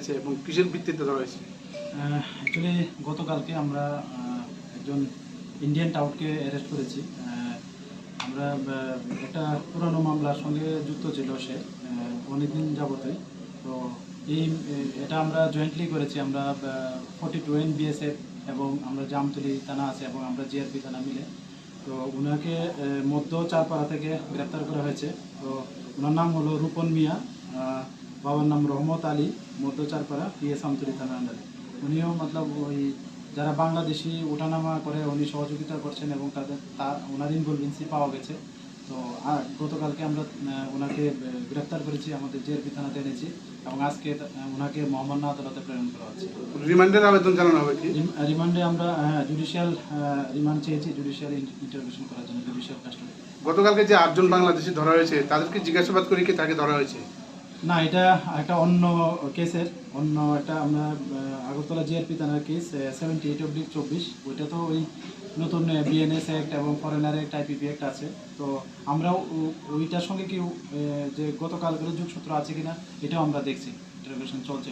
এবং কিসের ভিত্তিতে ধরা হয়েছে? অ্যাকচুয়ালি গতকালকে আমরা একজন ইন্ডিয়ান টাউটকে অ্যারেস্ট করেছি। আমরা একটা পুরানো মামলার সঙ্গে যুক্ত ছিল সে অনেকদিন যাবতই। তো এই, এটা আমরা জয়েন্টলি করেছি। আমরা ফর্টি টু এন বিএসএফ এবং আমরা জামতলি থানা আছে এবং আমরা জিআরপি থানা মিলে। তো ওনাকে মধ্য চারপাড়া থেকে গ্রেপ্তার করা হয়েছে। তো ওনার নাম হলো রূপন মিয়া। বাবার নাম রহমত আলী মধ্য চারপাড়া পিএস আমতলি থানা আন্ডারে। উনিও মতলব ওই যারা বাংলাদেশি ওঠানামা করে উনি সহযোগিতা করছেন এবং তাদের তার ওনার ইনভলভেন্সি পাওয়া গেছে। তো আর গতকালকে আমরা ওনাকে গ্রেপ্তার করেছি আমাদের জিআরপি থানাতে এনেছি এবং আজকে ওনাকে মোহাম্মদ আদালতে প্রেরণ করা হচ্ছে। রিমান্ডের আবেদন জানানো হবে কি? রিমান্ডে আমরা জুডিশিয়াল রিমান্ড চেয়েছি জুডিশিয়াল ইন্টারভিউশন করার জন্য জুডিশিয়াল কাস্টডি। গতকালকে যে আটজন বাংলাদেশি ধরা হয়েছে তাদেরকে জিজ্ঞাসাবাদ করে কি তাকে ধরা হয়েছে? না, এটা একটা অন্য কেসের অন্য একটা আমরা আগরতলা জিআরপি থানার কেস সেভেন্টি এইট অব্দি চব্বিশ। ওইটা তো ওই নতুন বিএনএস অ্যাক্ট এবং ফরেনার অ্যাক্ট আইপিপি অ্যাক্ট আছে। তো আমরাও ওইটার সঙ্গে কেউ যে গতকাল যুগসূত্র আছে কিনা, এটাও আমরা দেখছি। ইন্টারভিউশন চলছে